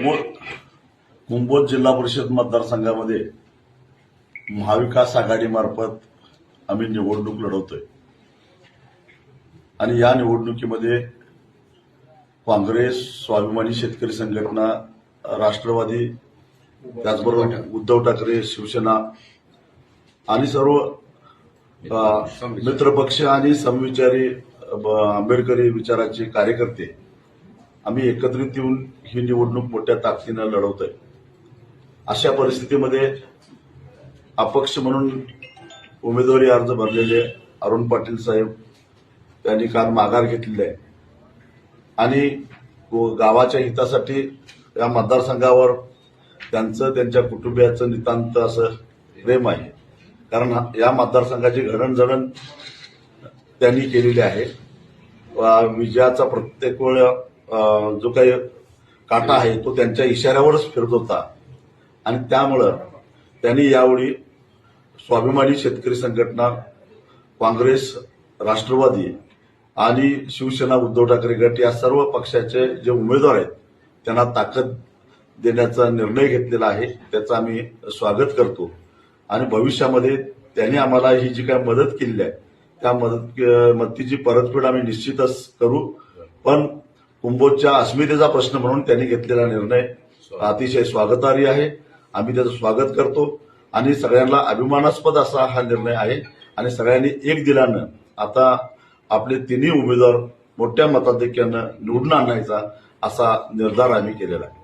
कुंभोज जिल्हा परिषद मतदारसंघामध्ये महाविकास आघाडीमार्फत आम्ही निवडणूक लढवतोय. आणि या निवडणुकीमध्ये काँग्रेस स्वाभिमानी शेतकरी संघटना राष्ट्रवादी त्याचबरोबर उद्धव ठाकरे शिवसेना आणि सर्व मित्रपक्ष आणि समविचारी आंबेडकरी विचाराचे कार्यकर्ते आम्ही एकत्रित येऊन ही निवडणूक मोठ्या ताकदीनं लढवतोय. अशा परिस्थितीमध्ये अपक्ष म्हणून उमेदवारी अर्ज भरलेले अरुण पाटील साहेब त्यांनी काल माघार घेतलेली आहे. आणि गावाच्या हितासाठी या मतदारसंघावर त्यांचं त्यांच्या कुटुंबियाचं नितांत असं प्रेम आहे. कारण या मतदारसंघाची घडणजडण त्यांनी केलेली आहे. विजयाचा प्रत्येक वेळ जो काही काटा आहे तो त्यांच्या इशाऱ्यावरच फिरत होता. आणि त्यामुळं त्यांनी यावेळी स्वाभिमानी शेतकरी संघटना काँग्रेस राष्ट्रवादी आणि शिवसेना उद्धव ठाकरे गट या सर्व पक्षाचे जे उमेदवार आहेत त्यांना ताकद देण्याचा निर्णय घेतलेला आहे त्याचं आम्ही स्वागत करतो. आणि भविष्यामध्ये त्यांनी आम्हाला ही जी काय मदत केलेली आहे त्या मदत मदतीची परतफेड आम्ही निश्चितच करू. पण कुंभोजच्या अस्मितेचा प्रश्न म्हणून त्यांनी घेतलेला निर्णय अतिशय स्वागतार्ह आहे. आम्ही त्याचं स्वागत करतो. आणि सगळ्यांना अभिमानास्पद असा हा निर्णय आहे. आणि सगळ्यांनी एक दिलानं आता आपले तिन्ही उमेदवार मोठ्या मताधिक्यानं निवडून आणायचा असा निर्धार आम्ही केलेला आहे.